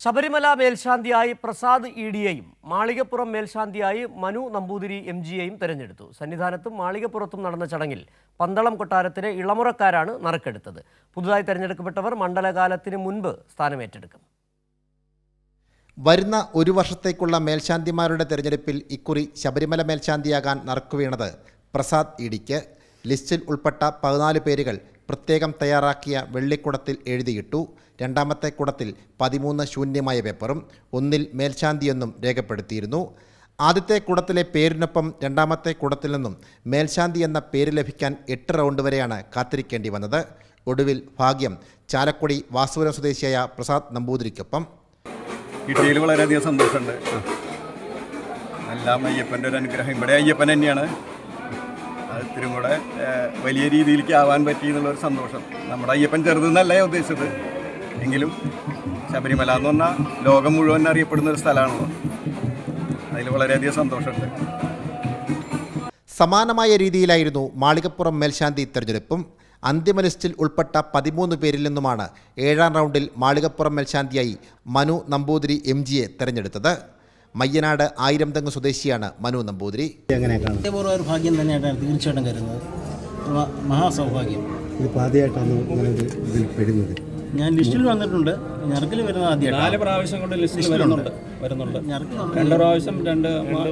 ശബരിമല മേൽശാന്തിയായി പ്രസാദ് ഇ ഡിയെയും മാളികപ്പുറം മേൽശാന്തിയായി മനു നമ്പൂതിരി എം ജിയെയും തെരഞ്ഞെടുത്തു. സന്നിധാനത്തും മാളികപ്പുറത്തും നടന്ന ചടങ്ങിൽ പന്തളം കൊട്ടാരത്തിലെ ഇളമുറക്കാരാണ് നറുക്കെടുത്തത്. പുതുതായി തെരഞ്ഞെടുക്കപ്പെട്ടവർ മണ്ഡലകാലത്തിന് മുൻപ് സ്ഥാനമേറ്റെടുക്കും. വരുന്ന ഒരു വർഷത്തേക്കുള്ള മേൽശാന്തിമാരുടെ തെരഞ്ഞെടുപ്പിൽ ഇക്കുറി ശബരിമല മേൽശാന്തിയാകാൻ നറുക്കുവീണത് പ്രസാദ് ഇടിക്ക് ലിസ്റ്റിൽ ഉൾപ്പെട്ട പതിനാല് പേരുകൾ പ്രത്യേകം തയ്യാറാക്കിയ വെള്ളിക്കുടത്തിൽ എഴുതിയിട്ടു രണ്ടാമത്തെ കുടത്തിൽ പതിമൂന്ന് ശൂന്യമായ പേപ്പറും ഒന്നിൽ മേൽശാന്തിയെന്നും രേഖപ്പെടുത്തിയിരുന്നു. ആദ്യത്തെ കുടത്തിലെ പേരിനൊപ്പം രണ്ടാമത്തെ കുടത്തിൽ നിന്നും മേൽശാന്തി എന്ന പേര് ലഭിക്കാൻ എട്ട് റൗണ്ട് വരെയാണ് കാത്തിരിക്കേണ്ടി വന്നത്. ഒടുവിൽ ഭാഗ്യം ചാലക്കുടി വാസുപുരം സ്വദേശിയായ പ്രസാദ് നമ്പൂതിരിക്കൊപ്പം. കിട്ടിയതിൽ വളരെയധികം സന്തോഷമുണ്ട്. എല്ലാം അയ്യപ്പന്റെ ഒരു അനുഗ്രഹം. ഇവിടെ അയ്യപ്പൻ തന്നെയാണ്. ഇത്തിരി കൂടെ വലിയ രീതിയിലേക്ക് ആവാൻ പറ്റി എന്നുള്ളൊരു സന്തോഷം. നമ്മുടെ അയ്യപ്പൻ ചെറുതെന്നല്ല ഉദ്ദേശിച്ചത്. എങ്കിലും ശബരിമല എന്ന് പറഞ്ഞാൽ ലോകം മുഴുവൻ അറിയപ്പെടുന്ന ഒരു സ്ഥലമാണല്ലോ. അതിൽ വളരെയധികം സന്തോഷമുണ്ട്. സമാനമായ രീതിയിലായിരുന്നു മാളികപ്പുറം മേൽശാന്തി തെരഞ്ഞെടുപ്പും. അന്തിമ ലിസ്റ്റിൽ ഉൾപ്പെട്ട പതിമൂന്ന് പേരിൽ നിന്നുമാണ് ഏഴാം റൗണ്ടിൽ മാളികപ്പുറം മേൽശാന്തിയായി മനു നമ്പൂതിരി എം ജിയെ തെരഞ്ഞെടുത്തത്. മയ്യനാട് ആയിരം തെങ്ങ് സ്വദേശിയാണ് മനു നമ്പൂതിരി. ഒരു ഭാഗ്യം തന്നെയായിട്ടാണ് തീർച്ചയായിട്ടും കരുതുന്നത്. മഹാസൗഭാഗ്യം. ഇതിപ്പോൾ ആദ്യമായിട്ടാണ് ഇങ്ങനെ ഒരു ഇതിൽ പെടുന്നത്. ഞാൻ ലിസ്റ്റിൽ വന്നിട്ടുണ്ട്. ഞറക്കിൽ വരുന്നത് നാല് പ്രാവശ്യം കൊണ്ട് ലിസ്റ്റിൽ വരുന്നുണ്ട്. വരുന്നുണ്ട്. രണ്ട് പ്രാവശ്യം രണ്ട്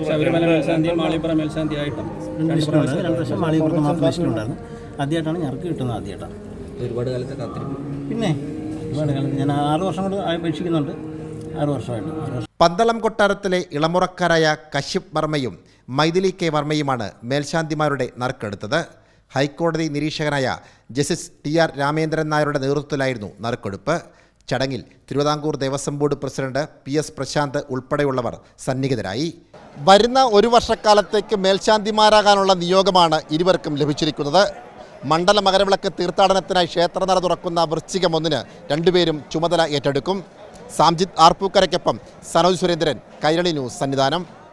ശബരിമല മേൽശാന്തി മാളിപ്പുറ മേൽശാന്തി ആയിട്ടും രണ്ട് പ്രാവശ്യം മാത്രം ലിസ്റ്റിലുണ്ടായിരുന്നു. ആദ്യമായിട്ടാണ് ഞറക്ക് കിട്ടുന്നത് ആദ്യമായിട്ടാണ്. ഒരുപാട് കാലത്തെ കാത്തിരിപ്പ്. പിന്നെ ഒരുപാട് കാലത്ത് ഞാൻ ആറ് വർഷം കൊണ്ട് അപേക്ഷിക്കുന്നുണ്ട്. പന്തളം കൊട്ടാരത്തിലെ ഇളമുറക്കാരായ കശ്യപ് വർമ്മയും മൈഥിലി കെ വർമ്മയുമാണ് മേൽശാന്തിമാരുടെ നറുക്കെടുത്തത്. ഹൈക്കോടതി നിരീക്ഷകനായ ജസ്റ്റിസ് ടി ആർ രാമേന്ദ്രൻ നായരുടെ നേതൃത്വത്തിലായിരുന്നു നറുക്കെടുപ്പ്. ചടങ്ങിൽ Thiruvithamkoor Devaswom board president P S Prashanth ഉൾപ്പെടെയുള്ളവർ സന്നിഹിതരായി. വരുന്ന ഒരു വർഷക്കാലത്തേക്ക് മേൽശാന്തിമാരാകാനുള്ള നിയോഗമാണ് ഇരുവർക്കും ലഭിച്ചിരിക്കുന്നത്. മണ്ഡല മകരവിളക്ക് തീർത്ഥാടനത്തിനായി ക്ഷേത്രനട തുറക്കുന്ന വൃശ്ചികം ഒന്നിന് രണ്ടുപേരും ചുമതല ഏറ്റെടുക്കും. സാംജിത് ആർപ്പൂക്കരയ്ക്കൊപ്പം സനോജ് സുരേന്ദ്രൻ കൈരളി ന്യൂസ് സന്നിധാനം.